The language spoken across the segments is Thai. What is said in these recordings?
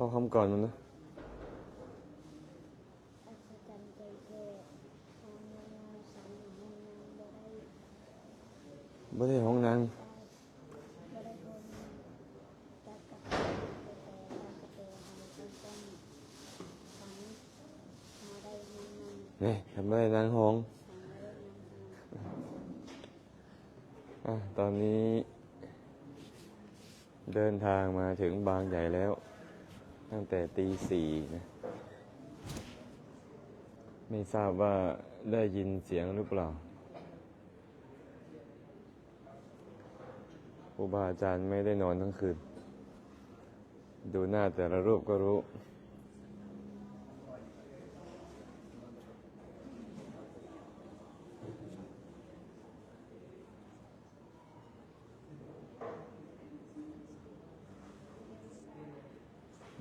เอาคำก่อนมันนะอัศจราห้องนางบ่ได้ห้องนางบ่ได้คนจักกับแต่แต่แต่ให้ต้องต้องฟังหาได้นางนางนี่ทำได้นางห้องอตอนนี้ เดินทางมาถึงบางใหญ่แล้ว ตั้งแต่ตีสี่นะไม่ทราบว่าได้ยินเสียงหรือเปล่าครูบาอาจารย์ไม่ได้นอนทั้งคืน ดูหน้าแต่ละรูปก็รู้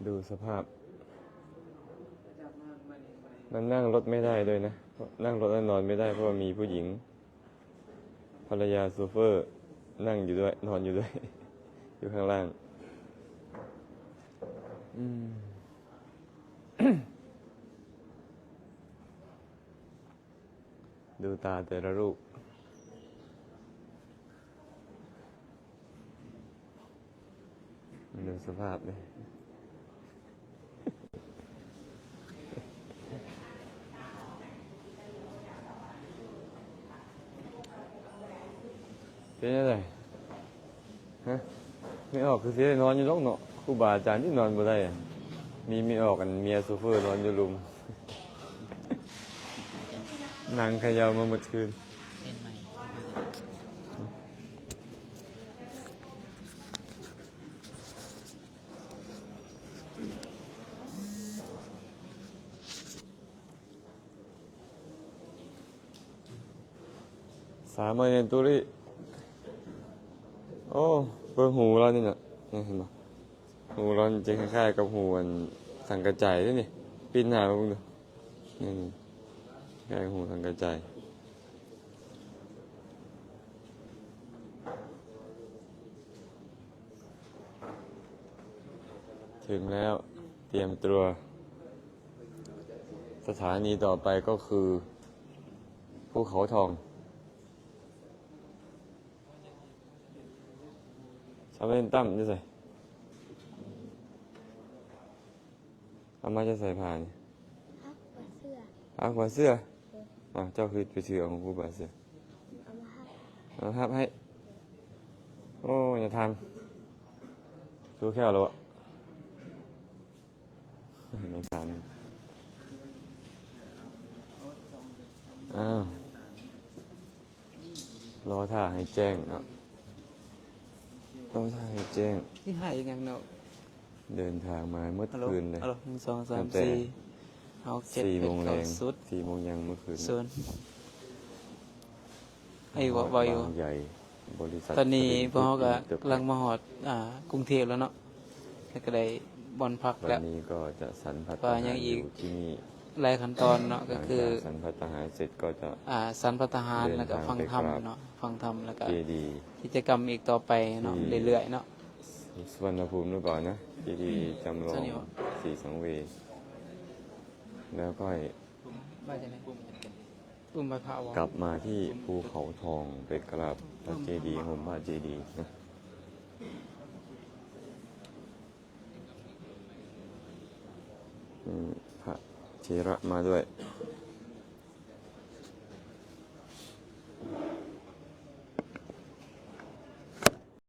ดูสภาพ มันนั่งรถไม่ได้ด้วยนะ นั่งรถแล้วนอนไม่ได้เพราะมีผู้หญิง ภรรยาโซเฟอร์ นั่งอยู่ด้วย นอนอยู่ด้วย อยู่ข้างล่าง อืมดูตาแต่ละรูป ดูสภาพเลย เป็นยังไงฮะไม่ออกคือเสียนอนอยู่นอกเนาะครูบาอาจารย์ที่นอนบ่ได้อะมีไม่ออกกันเมียโซเฟอร์นอนอยู่ลุมนางขยาวมาเมื่อคืนเป็นใหม่สามเณรตุริ อ้เบอร์หูเรานี่น่ะนี่เห็นปะหูเราจะคล้ายๆกับหูอันสังกระจายด้วยนี่ปีนหาพิ่งดูนี่นี่คล้ายกับหูสังกระจายถึงแล้วเตรียมตัว สถานีต่อไปก็คือภูเขาทอง ชาวเล่นตั้มจะใส่อามาจะใส่ผ่านฮักว่าเสื้ออาขวาเสื้ออะเจ้าคือไปเสือของผู้บาดเสื้อเอามาฮักเอาครับให้ โอ้อย่าทำดูแค่เราอะไม่ทำอ้าวรอท่าให้แจ้งเนาะ รอท่าให้แจ้ง ที่หายยังเนาะเดินทางมาเมื่อฮัลโหลคืนเลย ฮัลโหลหนึ่งสองสาตั้มงแต่ สี่หกเจ็ดสี่แปโมดงแรเก้างสุดสี่โมงยังเมื่อคืนส่วนไอ้วะวาอยู่ บางใหญ่บริษัทตอนนี้พวกเขาก็กำลังมาหอดอ่ากรุงเทพแล้วเนาะแล้วก็ได้บอลพักวัแล้ว นนี้ก็จะสันพัฒว่ายังอีก ที่นี่ หลายขั้นตอนเนาะหก็ลังคือจากสันพัฒนาเสร็จก็จะ อ่าสันพัฒหารเดินแล้วก็ทางฟังไปธรรมกราบเนาะฟังธรรมแล้วก็เจดีย์ กิจกรรมอีกต่อไปเนาะที่เรื่อยๆเนาะ สุวรรณภูมิหรือเปล่านะเจดีย์จำลอใช่งนี่หรอสีสังเวยแล้วก็มาจากไหนอุ้มไปพระวะกลับมาที่ภูเขาทองไปกราบพระเจดีย์ห่มผ้าเจดีย์นะอืม พระเชระมาด้วยเ